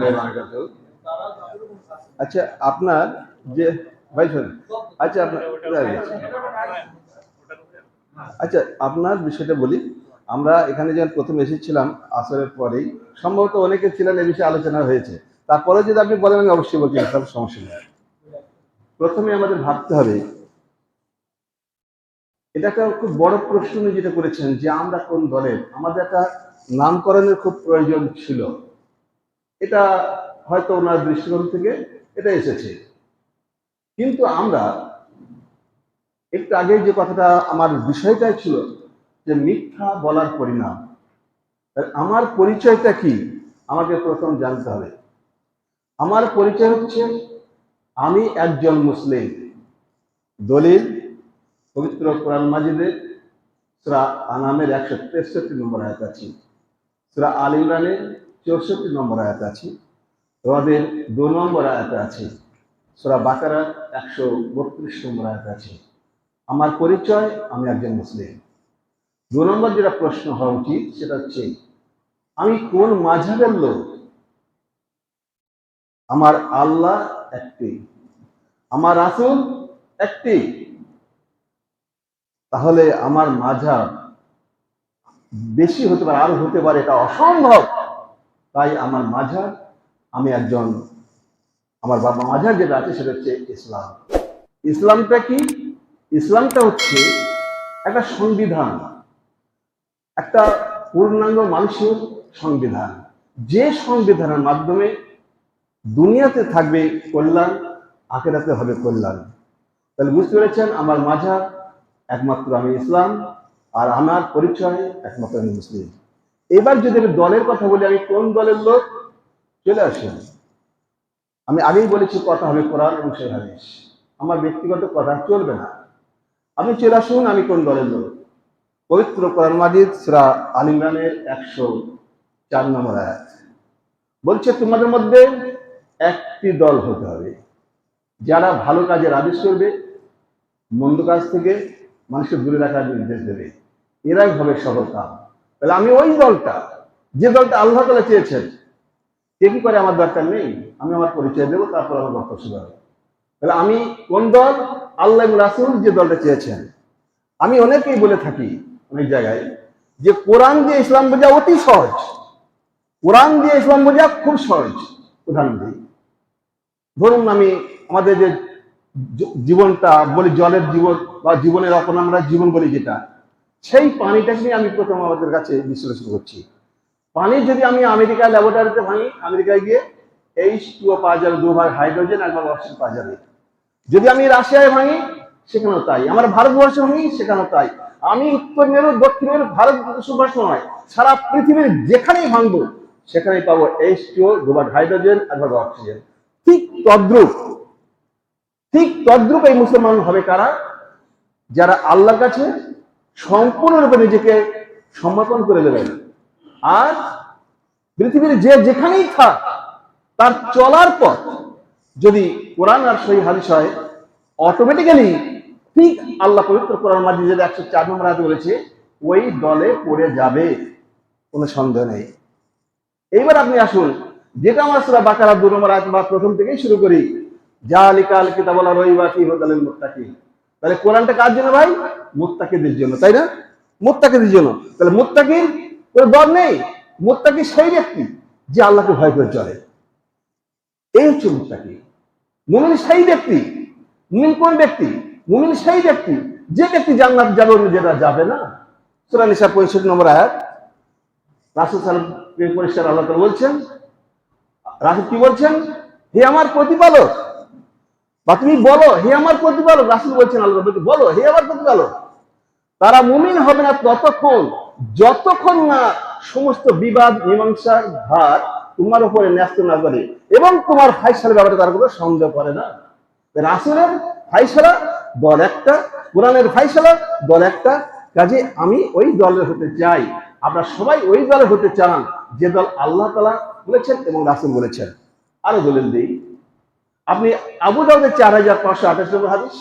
বারাকাতুহু। আচ্ছা আপনার যে, ভাই, শোনেন। আচ্ছা আপনার আচ্ছা আপনার বিষয়টা বলি। আমরা এখানে যখন প্রথম এসেছিলাম আসরের পরেই, সম্ভবত অনেকে ছিলেন এ বিষয়ে আলোচনা হয়েছে। তারপরে যদি আপনি বলেন, আমি অবশ্যই বলছি তাহলে সমস্যা নেই। প্রথমে আমাদের ভাবতে হবে, এটা একটা খুব বড় প্রশ্ন যেটা করেছেন যে আমরা কোন দলের? আমাদের একটা নামকরণের খুব প্রয়োজন ছিল। এটা হয়তো ওনার দৃষ্টিকোণ থেকে এটা এসেছে। কিন্তু আমরা একটু আগে যে কথাটা আমার বিষয়টাই ছিল যে মিথ্যা বলার পরিণাম। আমার পরিচয়টা কি? আমাকে প্রথম জানতে হবে। আমার পরিচয় হচ্ছে আমি একজন মুসলিম। দলিল, পবিত্র কোরআন মাজিদের সুরা আনামের একশো তেষট্টি নম্বর আয়াত আছি। সুরা আল ইমরানের চৌষট্টি নম্বর আয়াত আছে রদের দু নম্বর আয়াত আছে, সোরা বাকারার একশো বত্রিশ নম্বর আয়াত আছে। আমার পরিচয়, আমি একজন মুসলিম। দু নম্বর যেটা প্রশ্ন হওয়া উচিত, সেটা হচ্ছে, আমি কোন মাঝাবের লোক? আমার আল্লাহ একটি, আমার রাসুল একটি। তাহলে আমার মাঝাব বেশি হতে পারে আরও হতে পারে, এটা অসম্ভব। তাই আমার মাঝার, আমি একজন, আমার বাবা মাঝার যেটা আছে সেটা হচ্ছে ইসলাম। ইসলামটা কি? ইসলামটা হচ্ছে একটা সংবিধান, একটা পূর্ণাঙ্গ মানুষের সংবিধান। যে সংবিধানের মাধ্যমে দুনিয়াতে থাকবে কল্যাণ, আখেরাতে হবে কল্যাণ। তাহলে বুঝতে পেরেছেন, আমার মাঝাব একমাত্র আমি ইসলাম, আর আমার পরিচয় একমাত্র আমি মুসলিম। এবার যদি দলের কথা বলি, আমি কোন দলের লোক? চলে আসেন। আমি আগেই বলেছি, কথা হবে কোরআন এবং সেই হাদিস। আমার ব্যক্তিগত কথা চলবে না। আপনি চলে আসুন, আমি কোন দলের লোক? পবিত্র কোরআন মাজিদ, সুরা আল ইমরানের একশো চার নম্বর আয়াত। বলছে, তোমাদের মধ্যে একটি দল হতে হবে, যারা ভালো কাজের আদেশ করবে, মন্দ কাজ থেকে মানুষকে দূরে রাখার নির্দেশ দেবে। এরাই হবে সফল কাম। তাহলে আমি ওই দলটা, যে দলটা আল্লাহ তালা চেয়েছেন, কে কি করে আমার দরকার নেই? আমি আমার পরিচয় দেবো, তারপর আমার বক্তব্য শুরু হবে। তাহলে আমি কোন দল? আল্লাহ রাসুল যে দলটা চেয়েছেন। আমি অনেকেই বলে থাকি, অনেক জায়গায়, যে কোরআন দিয়ে ইসলাম বোঝা অতি সহজ। কোরআন দিয়ে ইসলাম বোঝা খুব সহজ। উদাহরণ দিই। ধরুন আমি আমাদের যে জীবনটা বলি, জলের জীবন বা জীবনের অপর আমরা জীবন বলি যেটা সেই পানিটাকে নিয়ে আমি প্রথম আমাদের কাছে বিশ্লেষণ করছি। পানি যদি আমি আমেরিকা ল্যাবরেটরিতে ভাঙি, আমেরিকায় গিয়ে এইচ টুও পাওয়া যাবে, দু ভাগ হাইড্রোজেন একবার অক্সিজেন পাওয়া যাবে। যদি আমি রাশিয়ায় ভাঙি, সেখানেও তাই। আমার ভারতবর্ষে ভাঙি, সেখানেও তাই। আমি উত্তর মেরু, দক্ষিণ মেরু ভারতবর্ষ নয়, সারা পৃথিবীর যেখানেই ভাঙবো, সেখানেই পাবো এইচ টুও দু ভাগ হাইড্রোজেন একবার অক্সিজেন। ঠিক তদ্রুপ ঠিক তদ্রুপ এই মুসলমান হবে কারা? যারা আল্লাহর কাছে সম্পূর্ণরূপে নিজেকে সমর্পণ করে দেবেন। আর পৃথিবীর যে যেখানেই থাক, তার চলার পথ যদি কোরআন আর সহি হাদিস হয় অটোমেটিক্যালি ঠিক আল্লাহ পবিত্র কোরআন মাঝে যেটা একশো চার নম্বর হাতে বলেছে, ওই দলে পড়ে যাবে, কোনো সন্দেহ নেই। এইবার আপনি আসুন, যেটা আমরা সুরা বাকারা দু নম্বর আয়াত বা প্রথম থেকেই শুরু করি, জালিকাল কিতাবলা রইবা কি হদালেন মুত্তাকি তাহলে কোরআনটা কার জন্য ভাই? মুত্তাকিদের জন্য, তাই না? মুত্তাকিদের জন্য। তাহলে মুত্তাকির কোনো দর নেই। মুত্তাকি সেই ব্যক্তি যে আল্লাহকে ভয় করে চলে এই হচ্ছে মুত্তাকি। মুমিন সেই ব্যক্তি। মুমিন কোন ব্যক্তি? মুমিন সেই ব্যক্তি। যে ব্যক্তি জান্নাত যাবে যেটা যাবে না। সুরা নিসা পঁয়ষট্টি নম্বর আয়াত। রাসুল সালাম পরিষ্কার আল্লাহ বলছেন। রাসুল কি বলছেন? হে আমার প্রতিপালক বা তুমি বলো, হে আমার প্রতিপালক, রাসুল বলছেন আল্লাহ বলো, হে আমার প্রতিপালক, তারা মুমিন হবে না ততক্ষণ, যতক্ষণ না সমস্ত বিবাদ, মীমাংসার ভার তোমার উপরে ন্যস্ত না করে এবং তোমার ফাইসালের ব্যাপারে তার কোনো সন্দেহ করে না। রাসুলের ফাইসালা দল একটা, কোরআনের ফাইসালা দল একটা, কাজে আমি ওই দলের হতে চাই। আমরা সবাই ওই দলে হতে চান, যে দল আল্লাহ তালা বলেছেন এবং রাসুল বলেছেন। আরও দলিল দিই। আপনি আবু দাউদের চার হাজার পাঁচশো আঠাশ নম্বর হাদিস,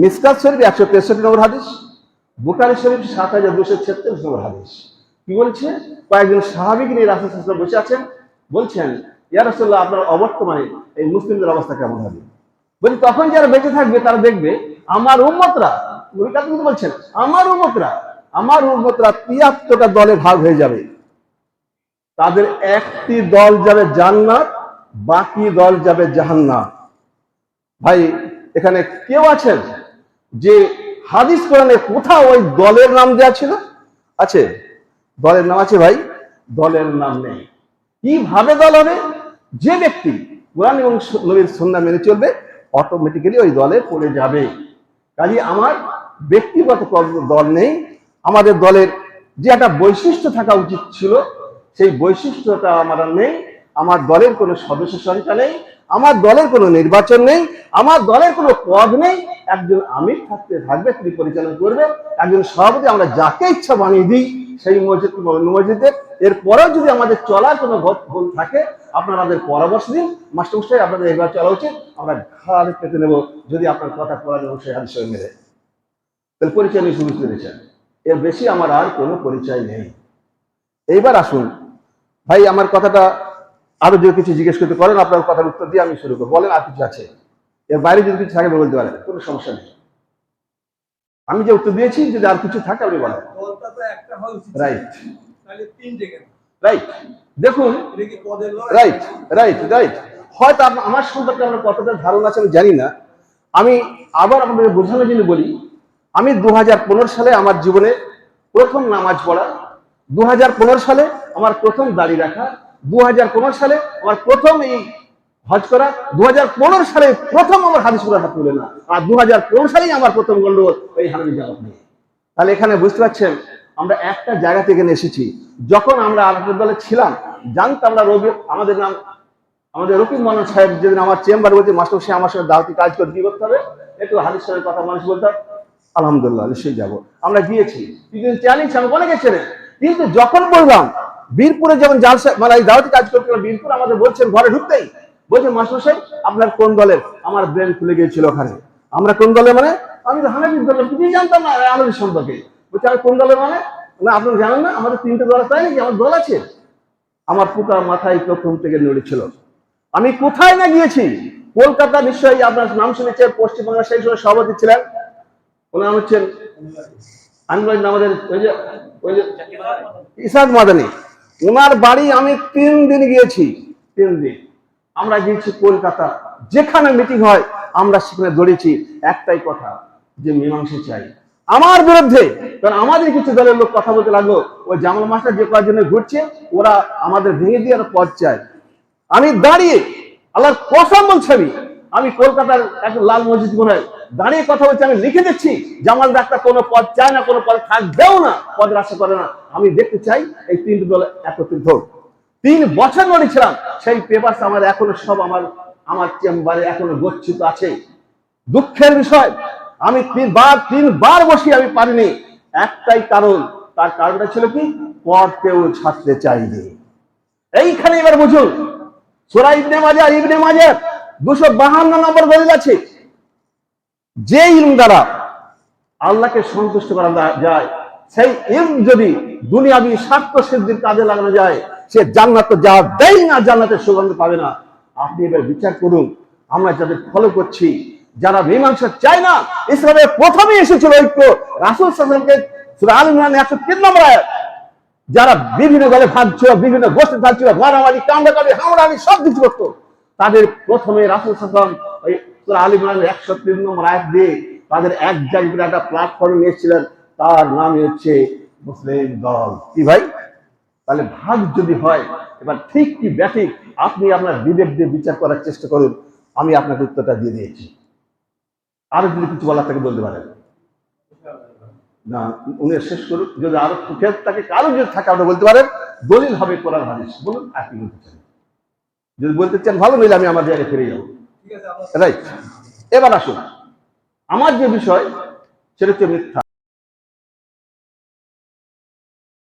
মিসকাত শরীফ একশো তেষট্টি নম্বর হাদিস বুকারি শরীফ সাত হাজার দুশো ছেত্রিশ নম্বর হাদিস। কি বলছে? কয়েকজন সাহাবিক নিয়ে রাসুল সাল্লাল্লাহু বসে আছেন, বলছেন ইয়ারসল্লাহ আপনার অবর্তমানে এই মুসলিমদের অবস্থা কেমন হবে? বলি, তখন যারা বেঁচে থাকবে, তারা দেখবে, আমার উম্মতরা, নবী কিন্তু বলছেন? আমার উম্মতরা আমার উম্মতরা তিয়াত্তরটা দলে ভাগ হয়ে যাবে। তাদের একটি দল যাবে জান্নাত বাকি দল যাবে জাহান্নাম। ভাই, এখানে কেউ আছেন যে হাদিস কোরআনে কোথাও ওই দলের নাম দেওয়া ছিল? আছে? দলের নাম আছে ভাই? দলের নাম নেই। কীভাবে দল হবে? যে ব্যক্তি কোরআন এবং নবীর সন্ধ্যা মেনে চলবে অটোমেটিক্যালি ওই দলে পড়ে যাবে। কাজে আমার ব্যক্তিগত দল নেই। আমাদের দলের যে একটা বৈশিষ্ট্য থাকা উচিত ছিল, সেই বৈশিষ্ট্যটা আমার নেই। আমার দলের কোনো সদস্য সংখ্যা নেই, আমার দলের কোনো নির্বাচন নেই, আমার দলের কোনো পদ নেই। একজন আমির থাকতে থাকবে, তিনি পরিচালনা করবে একজন সভাপতি, আমরা যাকে ইচ্ছা বানিয়ে দিই সেই মসজিদ, মসজিদে। এরপরেও যদি আমাদের চলার কোনো ভুল- থাকে, আপনারা আমাদের পরামর্শ দিন। মাস্টারমশাই আপনাদের এবার চলা উচিত। আমরা ঘাড় পেতে নেব, যদি আপনার কথা এবং সেই হাদিস মেলে। তাহলে পরিচয় নিয়ে শুরু করেছেন এর বেশি আমার আর কোনো পরিচয় নেই। এইবার আসুন। ভাই, আমার কথাটা আরও যদি কিছু জিজ্ঞেস করতে পারেন আপনার কথার উত্তর দিয়ে আমি শুরু করব। বলেন আর কিছু আছে। এর বাইরে যদি কিছু থাকে বলতে পারেন। কোনো সমস্যা নেই। আমি যে উত্তর দিয়েছি যদি আর কিছু থাকে আপনি বলেন। রাইট রাইট দেখুন? রাইট রাইট রাইট হয়তো আমার সম্পর্কে আপনার কতটা ধারণা আছে আমি জানি না। আমি আবার আপনাদের বোঝানোর জন্য বলি আমি দু হাজার পনেরো সালে আমার জীবনে প্রথম নামাজ পড়া দু হাজার পনেরো সালে আমার প্রথম দাড়ি রাখা দু হাজার পনেরো সালে আমার প্রথম এই হজ করা দু হাজার পনেরো সালে প্রথম আমার হাদিস পড়াটা তুলে না আর দু সালেই আমার প্রথম গন্ডগোল এই হারামি জামাত নিয়ে। তাহলে এখানে বুঝতে পারছেন, আমরা একটা জায়গা থেকে এসেছি। যখন আমরা আরেকটা দলে ছিলাম, জানতাম আমরা রবি, আমাদের নাম, আমাদের রকিব মানন সাহেব যেদিন আমার চেম্বার বলছে মাস্টার সে আমার সঙ্গে দাওয়াতি কাজ করে, কি করতে হবে? একটু হাদিস সাহেবের কথা মানুষ বলতে। আলহামদুলিল্লাহ, নিশ্চয়ই যাব। আমরা গিয়েছি। কিন্তু চ্যালেঞ্জ আমি অনেকে ছিলেন কিন্তু যখন বললাম বীরপুরে যেমন জাল মানে দাওয়াতি কাজ গেলে বীরপুর আমাদের বলছেন, ঘরে ঢুকতেই বলছে মাস্টার আপনার কোন দলের আমার ব্রেন খুলে গিয়েছিল ওখানে? আমরা কোন দলে মানে? আমি তো দলের, কিছুই জানতাম না আলমীর সম্পর্কে। বলছে, আমি কোন দলে মানে? না জানেন না, আমাদের তিনটে দল তাই নাকি? আমার দল আছে। আমার পুতার মাথায় প্রথম থেকে নড়েছিল। আমি কোথায় না গিয়েছি? কলকাতা নিশ্চয়ই আপনার নাম শুনেছেন পশ্চিমবঙ্গের সেই সময় সভাপতি ছিলেন। ওনার হচ্ছেন আমাদের, ওই যে ওই যে, ইসাদ মাদানি। ওনার বাড়ি আমি তিন দিন গিয়েছি। তিন দিন। আমরা গিয়েছি কলকাতা। যেখানে মিটিং হয়, আমরা সেখানে দৌড়েছি। একটাই কথা, যে মীমাংসা চাই। আমার বিরুদ্ধে, কারণ আমাদের কিছু দলের লোক কথা বলতে লাগল ওই জামাল মাস্টার যে কয়েকজনে ঘুরছে, ওরা আমাদের ভেঙে দিয়ে আর পথ চায়। আমি দাঁড়িয়ে, আল্লাহর কসম বলছি আমি আমি কলকাতার এক লাল মসজিদ মনে হয় দাঁড়িয়ে কথা বলছি, আমি লিখে দিচ্ছি। জামাল ডাক্তার কোনো পদ চায় না, কোনো পদ থাকবেও না পদের আশা করে না। আমি দেখতে চাই এই তিনটি দল একত্রিত হোক। তিন বছর লড়েছিলাম সেই পেপার আমার এখনও সব আমার আমার চেম্বারে এখনও গচ্ছিত আছে। দুঃখের বিষয়, আমি তিনবার তিনবার বসি আমি পারিনি। একটাই কারণ, তার কারণটা ছিল কি? পদ কেউ ছাড়তে চাইনি। এইখানে এবার বুঝুন, সোরা ইবনে মাজার ইবনে মাজার দুশো বাহান্ন নম্বর দলিল আছে। যে ইলম দ্বারা আল্লাহকে সন্তুষ্ট করা যায়, সেই ইলম যদি দুনিয়াবি স্বার্থ সিদ্ধির কাজে লাগানো যায়, সে জান্নাত যা দেয় না, জান্নাতের সুগন্ধ পাবে না। আপনি এবার বিচার করুন, আমরা যাদের ফলো করছি, যারা মীমাংসা চায় না, ইসলামের প্রথমে এসেছিল ঐক্য। রাসুল সাল্লামকে সুরা আল ইমরান একশো তিন নম্বর যারা বিভিন্ন দলে ভাগ ছিল, বিভিন্ন গোষ্ঠী ভাগ ছিল, মারামারি, কামড়াকামড়ি হামড়ামি সব কিছু করতো। তাদের প্রথমে রাসুল সাল্লাম ওই সূরা আল ইমরানের একশো তিন নম্বর আয়াত দিয়ে তাদের এক জায়গায় একটা প্ল্যাটফর্মে নিয়েছিলেন। তার নামই হচ্ছে মুসলিম দল। কি ভাই? তাহলে ভাগ যদি হয়, এবার ঠিক কি ব্যাঠিক আপনি আপনার বিবেক দিয়ে বিচার করার চেষ্টা করুন। আমি আপনাকে উত্তরটা দিয়ে দিয়েছি। আরও যদি কিছু বলার থাকে বলতে পারেন। না, উনি শেষ করুক। যদি আরও সুখের থাকে, কারও যদি থাকে, আপনি বলতে পারেন, দলিল হবে কোরআন হাদিস। বলুন কি বলতে চান? যদি বলতে চান, ভালো, নইলে আমি আমার জায়গায় ফিরে যাব। রাইট এবার আসুন। আমার যে বিষয় সেটা হচ্ছে মিথ্যা।